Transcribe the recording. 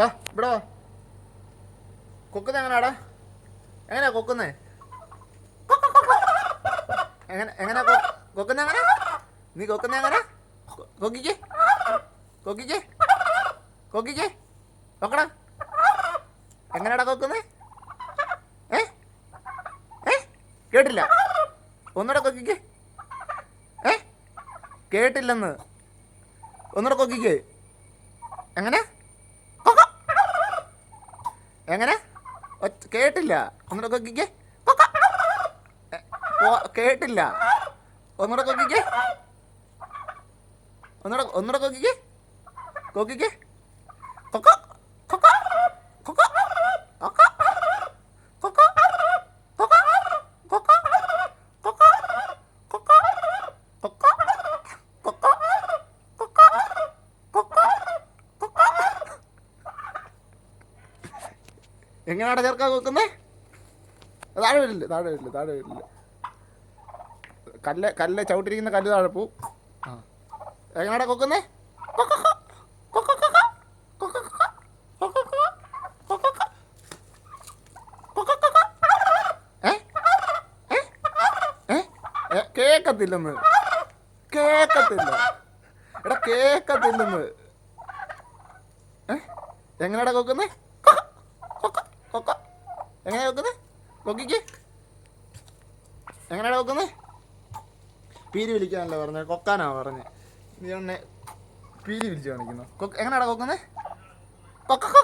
വാ ഇവിടെ വാ. കൊക്കുന്ന എങ്ങനാടാ എങ്ങനെയാ കൊക്കുന്നേ? എങ്ങനെ എങ്ങനെ കൊക്കുന്ന എങ്ങനെ നീ കൊക്കുന്ന എങ്ങനെ കൊക്കിക്കേ കൊക്കിക്കേ കൊക്കിക്കേ കൊക്കടാ എങ്ങനെയാടാ കൊക്കുന്നത് ഏ? ഏ? കേട്ടില്ല. ഒന്നുകൂടെ കൊക്കിക്കേ. ഏ? കേട്ടില്ലെന്ന്. ഒന്നുകൂടെ കൊക്കിക്കേ. എങ്ങനെ. എങ്ങനെ? കേട്ടില്ല. ഒന്നുകൂടെ കൊക്കിക്കേ കേട്ടില്ല. ഒന്നുകൂടെ കൊക്കിക്കേ ഒന്നുകൂടെ ഒന്നുകൂടെ കൊക്കിക്കേ കൊക്കിക്കേ കൊക്കോ കൊക്ക എങ്ങനെയാണ് ചേർക്കാൻ നോക്കുന്നേ? താഴെ വരില്ല താഴെ വരില്ല താഴെ വരില്ല. കല്ല് കല്ല് ചവിട്ടിരിക്കുന്ന കല്ല് താഴെ പോവും. ആ. എങ്ങനെയാണ് കൊക്കുന്നേ? കേക്കത്തില്ലെന്ന്. കേക്കത്തില്ല. എടാ കേക്കത്തില്ലെന്ന്. എങ്ങനെയാണ് എങ്ങനെയാടാ കൊക്കുന്നേ? കൊക്ക. എങ്ങനെയാ കൊക്കുന്നേ കൊക്കിക്ക്. എങ്ങനെയാണ് കൊക്കുന്നേ പീരി വിളിക്കാനല്ല പറഞ്ഞത് കൊക്കാനാ പറഞ്ഞത് നീ എന്നെ പീരി വിളിച്ച് കാണിക്കുന്നു. കൊക്ക് കൊക്കുന്നത് കൊക്കുന്നേ? കൊക്ക കൊക്ക